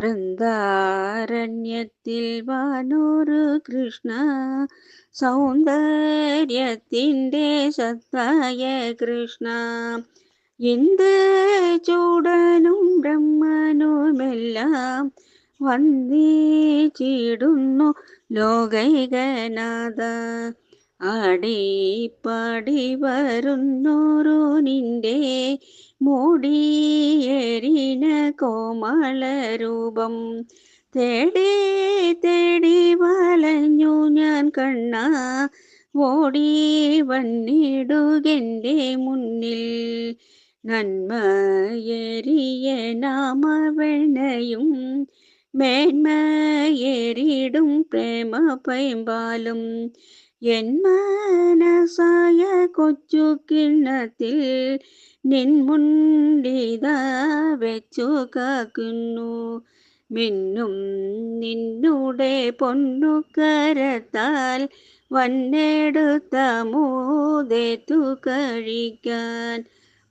വൃന്ദാരണ്യത്തിൽ വാനൂരു കൃഷ്ണ സൗന്ദര്യത്തിന്റെ സത്തായ കൃഷ്ണ. എന്ത് ചൂടനും ബ്രഹ്മനുമെല്ലാം വന്ദിച്ചിടുന്നു ലോകൈകനാഥ. ആടിപ്പാടി വരുന്നോരു നിന്റെ മൂടിയേറിന കോമളരൂപം തേടി തേടി വലഞ്ഞു ഞാൻ കണ്ണ ഓടി വന്നിടുകെൻ്റെ മുന്നിൽ നന്മയേറിയ നാമവെണ്ണയും മേന്മയേറിടും പ്രേമ പൈമ്പാലും എൻ കൊച്ചു കിണ്ണത്തിൽ നിൻ മുണ്ടിത വെച്ചു കാക്കുന്നു. മിന്നും നിന്നുടെ പൊന്നു കരത്താൽ വന്നെടുത്ത മൂതേത്തു കഴിക്കാൻ.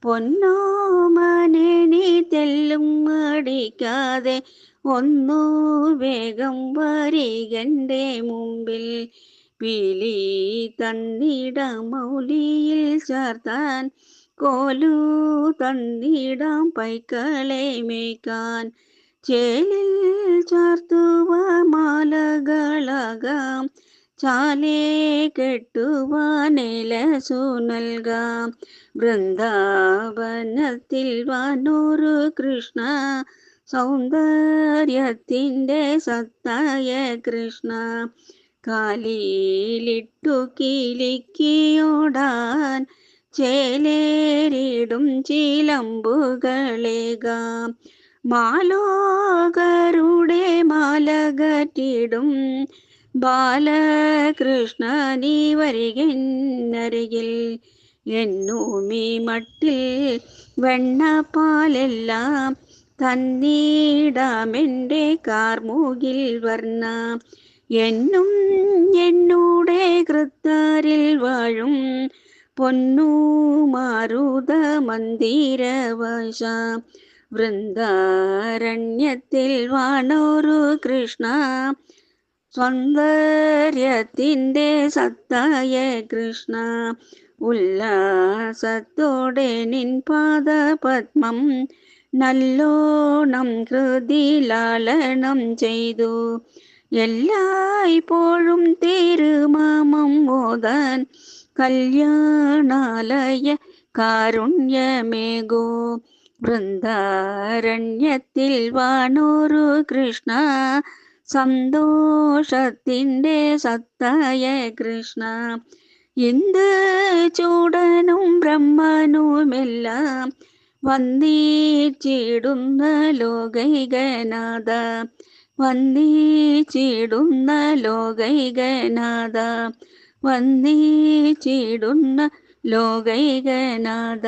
പൊന്നോമനെ നീ തെല്ലും മടിക്കാതെ ഒന്നു വേഗം വരികന്റെ മുമ്പിൽ. പീലി തന്നിട മൗലിയിൽ ചേർത്താൻ കോലു തന്നിടാം പൈക്കളെ മേയ്ക്കാൻ. ചേലിൽ ചാർത്തുവ മാലകളാകാം ചാലേ കെട്ടുവാനിലസു നൽകാം. വൃന്ദാവനത്തിൽ വാനൂറ് കൃഷ്ണ സൗന്ദര്യത്തിന്റെ സത്തായ കൃഷ്ണ. കാലിലിട്ടു കിലിക്കിയോടാൻ ചേലേരിടും ചിലമ്പുകളേകാം. മാലോകരുടെ മാലകറ്റിടും ബാലകൃഷ്ണ നീ വരികരികിൽ എന്നൂമി മട്ടിൽ വെണ്ണപ്പാലെല്ലാം തന്നീടാമെന്റെ കാർമുകിൽ വർണ. എന്നും എന്നൂടെ കൃത്താരിൽ വാഴും പൊന്നു മാരുത മന്ദിരവശ വൃന്ദാരണ്യത്തിൽ വാണോരു കൃഷ്ണ സൗന്ദര്യത്തിൻ്റെ സത്തായ കൃഷ്ണ ഉല്ലാസത്തോടെ നിൻ പാദപത്മം നല്ലോണം ഹൃദിലാളനം ചെയ്തു എല്ലായ്പ്പോഴും തീരുമാമം ഓതാൻ കല്യാണാലയ കാരുണ്യമേകോ. വൃന്ദാരണ്യത്തിൽ വാണൂരു കൃഷ്ണ സന്തോഷത്തിന്റെ സത്തായ കൃഷ്ണ. എന്ത് ചൂടനും ബ്രഹ്മനുമെല്ലാം വന്ദിച്ചിടുന്ന ലോകൈകനാഥ. വന്ദിച്ചിടുന്ന ലോകൈകനാഥ വന്ദിച്ചിടുന്ന ലോകൈകനാഥ.